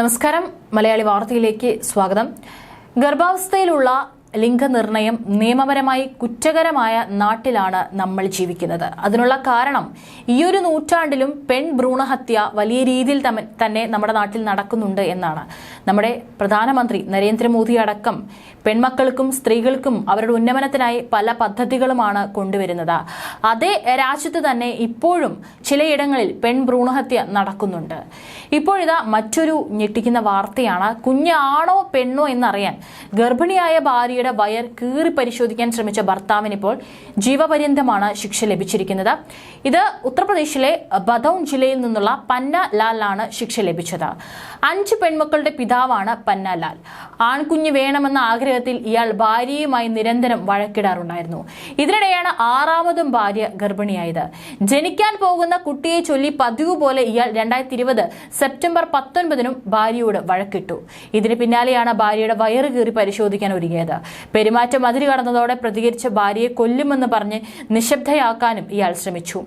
നമസ്കാരം. മലയാളി വാർത്തയിലേക്ക് സ്വാഗതം. ഗർഭാവസ്ഥയിലുള്ള ലിംഗനിർണയം നിയമപരമായി കുറ്റകരമായ നാട്ടിലാണ് നമ്മൾ ജീവിക്കുന്നത്. അതിനുള്ള കാരണം ഈയൊരു നൂറ്റാണ്ടിലും പെൺ ഭ്രൂണഹത്യ വലിയ രീതിയിൽ തന്നെ നമ്മുടെ നാട്ടിൽ നടക്കുന്നുണ്ട് എന്നാണ്. നമ്മുടെ പ്രധാനമന്ത്രി നരേന്ദ്രമോദി അടക്കം പെൺമക്കൾക്കും സ്ത്രീകൾക്കും അവരുടെ ഉന്നമനത്തിനായി പല പദ്ധതികളുമാണ് കൊണ്ടുവരുന്നത്. അതേ രാജ്യത്ത് തന്നെ ഇപ്പോഴും ചിലയിടങ്ങളിൽ പെൺ ഭ്രൂണഹത്യ നടക്കുന്നുണ്ട്. ഇപ്പോഴിതാ മറ്റൊരു ഞെട്ടിക്കുന്ന വാർത്തയാണ്. കുഞ്ഞാണോ പെണ്ണോ എന്നറിയാൻ ഗർഭിണിയായ ഭാര്യയുടെ വയർ കീറി പരിശോധിക്കാൻ ശ്രമിച്ച ഭർത്താവിനിപ്പോൾ ജീവപര്യന്തമാണ് ശിക്ഷ ലഭിച്ചിരിക്കുന്നത്. ഇത് ഉത്തർപ്രദേശിലെ ബദൗൺ ജില്ലയിൽ നിന്നുള്ള പന്ന ലാലാണ് ശിക്ഷ ലഭിച്ചത്. അഞ്ച് പെൺമക്കളുടെ പിതാവാണ് പന്ന ലാൽ. ആൺകുഞ്ഞ് വേണമെന്ന ആഗ്രഹത്തിൽ ഇയാൾ ഭാര്യയുമായി നിരന്തരം വഴക്കിടാറുണ്ടായിരുന്നു. ഇതിനിടെയാണ് ആറാമതും ഭാര്യ ഗർഭിണിയായത്. ജനിക്കാൻ പോകുന്ന കുട്ടിയെ ചൊല്ലി പതിവ് പോലെ ഇയാൾ രണ്ടായിരത്തി ഇരുപത് സെപ്റ്റംബർ പത്തൊൻപതിനും ഭാര്യയോട് വഴക്കിട്ടു. ഇതിന് പിന്നാലെയാണ് ഭാര്യയുടെ വയറ് കീറി പരിശോധിക്കാൻ ഒരുങ്ങിയത്. പെരുമാറ്റം അതിരി കടന്നതോടെ പ്രതികരിച്ച ഭാര്യയെ കൊല്ലുമെന്ന് പറഞ്ഞ് നിശബ്ദയാക്കാനും ഇയാൾ ശ്രമിച്ചു.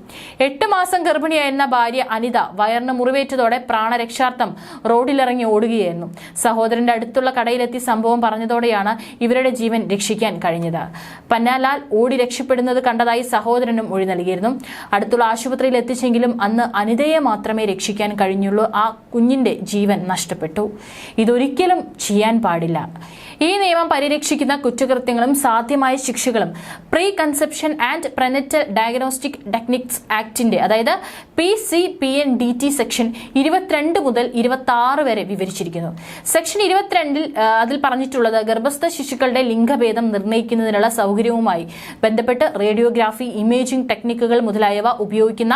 എട്ട് മാസം ഗർഭിണിയായിരുന്ന ഭാര്യ അനിത വയറിന് മുറിവേറ്റതോടെ പ്രാണരക്ഷാർത്ഥം റോഡിലിറങ്ങി ഓടുകയായിരുന്നു. സഹോദരന്റെ അടുത്തുള്ള കടയിലെത്തി സംഭവം പറഞ്ഞതോടെയാണ് ഇവരുടെ ജീവൻ രക്ഷിക്കാൻ കഴിഞ്ഞത്. പന്നാലാൽ ഓടി രക്ഷപ്പെടുന്നത് കണ്ടതായി സഹോദരനും മൊഴി നൽകിയിരുന്നു. അടുത്തുള്ള ആശുപത്രിയിൽ എത്തിച്ചെങ്കിലും അന്ന് അനിതയെ മാത്രമേ രക്ഷിക്കാൻ കഴിഞ്ഞുള്ളൂ. ആ കുഞ്ഞിന്റെ ജീവൻ നഷ്ടപ്പെട്ടു. ഇതൊരിക്കലും ചെയ്യാൻ പാടില്ല. ഈ നിയമം പരിരക്ഷിക്കുന്ന കുറ്റകൃത്യങ്ങളും സാധ്യമായ ശിക്ഷകളും pre conception and prenatal diagnostic techniques ആക്ടിന്റെ അതായത് P C P N D T section ഇരുപത്തിരണ്ട് മുതൽ ഇരുപത്തി ആറ് വരെ വിവരിച്ചിരിക്കുന്നു. സെക്ഷൻ ഇരുപത്തിരണ്ടിൽ അതിൽ പറഞ്ഞിട്ടുള്ളത് ഗർഭസ്ഥ ശിശുക്കളുടെ ലിംഗഭേദം നിർണയിക്കുന്നതിനുള്ള സൗകര്യവുമായി ബന്ധപ്പെട്ട് റേഡിയോഗ്രാഫി ഇമേജിംഗ് ടെക്നിക്കുകൾ മുതലായവ ഉപയോഗിക്കുന്ന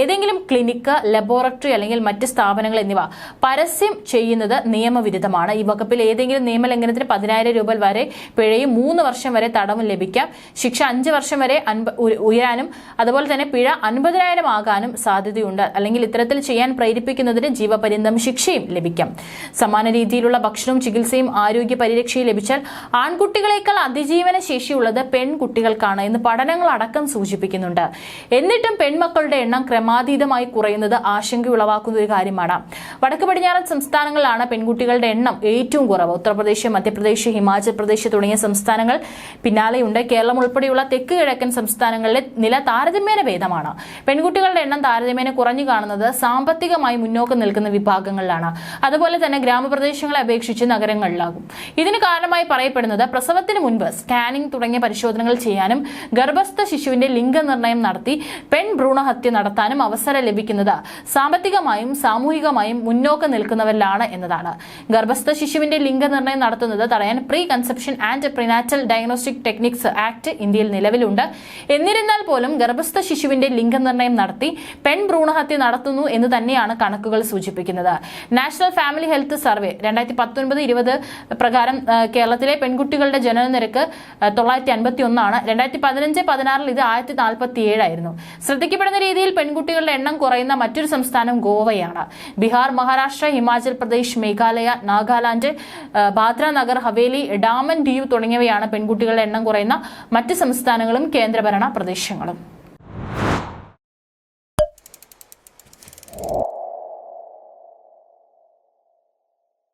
ഏതെങ്കിലും ക്ലിനിക്ക് ലബോറട്ടറി അല്ലെങ്കിൽ മറ്റ് സ്ഥാപനങ്ങൾ എന്നിവ പരസ്യം ചെയ്യുന്നത് നിയമവിരുദ്ധമാണ്. ഈ വകുപ്പിൽ ഏതെങ്കിലും നിയമലംഘനത്തിന് പതിനായിരം രൂപ വരെ പിഴയും മൂന്ന് വർഷം വരെ തടവും ലഭിക്കാം. ശിക്ഷ അഞ്ച് വർഷം വരെ ഉയരാനും അതുപോലെ തന്നെ പിഴ അൻപതിനായിരം ആകാനും സാധ്യതയുണ്ട്. അല്ലെങ്കിൽ ഇത്തരത്തിൽ ചെയ്യാൻ പ്രേരിപ്പിക്കുന്നതിന് ജീവപര്യന്തം ശിക്ഷയും ലഭിക്കാം. സമാന രീതിയിലുള്ള ഭക്ഷണവും ചികിത്സയും ആരോഗ്യ പരിരക്ഷയും ലഭിച്ചാൽ ആൺകുട്ടികളെക്കാൾ അതിജീവന ശേഷിയുള്ളത് പെൺകുട്ടികൾക്കാണ് എന്ന് പഠനങ്ങൾ അടക്കം സൂചിപ്പിക്കുന്നുണ്ട്. എന്നിട്ടും പെൺമക്കളുടെ എണ്ണം ക്രമാതീതമായി കുറയുന്നത് ആശങ്കയുളവാക്കുന്ന ഒരു കാര്യമാണ്. വടക്ക് പടിഞ്ഞാറൻ സംസ്ഥാനങ്ങളിലാണ് പെൺകുട്ടികളുടെ എണ്ണം ഏറ്റവും കുറവ്. ഉത്തർപ്രദേശ് മധ്യപ്രദേശ് ഹിമാചൽ പ്രദേശ് തുടങ്ങിയ സംസ്ഥാനങ്ങൾ പിന്നാലെയുണ്ട്. കേരളം ഉൾപ്പെടെയുള്ള തെക്ക് കിഴക്കൻ സംസ്ഥാനങ്ങളിലെ നില താരതമ്യേന ഭേദമാണ്. പെൺകുട്ടികളുടെ എണ്ണം താരതമ്യേന കുറഞ്ഞു കാണുന്നത് സാമ്പത്തികമായി മുന്നോക്കം നിൽക്കുന്ന വിഭാഗങ്ങളിലാണ്. അതുപോലെ തന്നെ ഗ്രാമപ്രദേശങ്ങളെ അപേക്ഷിച്ച് നഗരങ്ങളിലാകും. ഇതിന് കാരണമായി പറയപ്പെടുന്നത് പ്രസവത്തിന് മുൻപ് സ്കാനിംഗ് തുടങ്ങിയ പരിശോധനകൾ ചെയ്യാനും ഗർഭസ്ഥ ശിശുവിന്റെ ലിംഗനിർണയം നടത്തി പെൺ ഭ്രൂണഹത്യ നടത്താനും അവസരം ലഭിക്കുന്നത് സാമ്പത്തികമായും സാമൂഹികമായും മുന്നോക്കം നിൽക്കുന്നവരിലാണ് എന്നതാണ്. ഗർഭസ്ഥ ശിശുവിന്റെ ലിംഗനിർണയം നടത്തുന്നത്. തടയാൻ pre conception and prenatal diagnostic techniques act ഇന്ത്യയിൽ നിലവിലുണ്ട്. എന്നിരുന്നാൽ പോലും ഗർഭസ്ഥ ശിശുവിന്റെ ലിംഗനിർണയം നടത്തി പെൺ ഭ്രൂണഹത്യ നടത്തുന്നു എന്ന് തന്നെയാണ് കണക്കുകൾ സൂചിപ്പിക്കുന്നത്. നാഷണൽ ഫാമിലി ഹെൽത്ത് സർവേ രണ്ടായിരത്തി പത്തൊൻപത് ഇരുപത് പ്രകാരം കേരളത്തിലെ പെൺകുട്ടികളുടെ ജനന നിരക്ക് തൊള്ളായിരത്തി അൻപത്തി ഒന്നാണ് രണ്ടായിരത്തി പതിനഞ്ച് പതിനാറിൽ ഇത് ആയിരത്തി നാൽപ്പത്തി ഏഴായിരുന്നു ശ്രദ്ധിക്കപ്പെടുന്ന രീതിയിൽ പെൺകുട്ടികളുടെ എണ്ണം കുറയുന്ന മറ്റൊരു സംസ്ഥാനം ഗോവയാണ്. ബീഹാർ മഹാരാഷ്ട്ര ഹിമാചൽ പ്രദേശ് മേഘാലയ നാഗാലാൻഡ് ആ, ബാദ്ര നഗർ ഹവേലി ഡാമൻ ഡ്യൂ തുടങ്ങിയവയാണ് പെൺകുട്ടികളുടെ എണ്ണം കുറയുന്ന മറ്റ് സംസ്ഥാനങ്ങളും കേന്ദ്രഭരണ പ്രദേശങ്ങളും.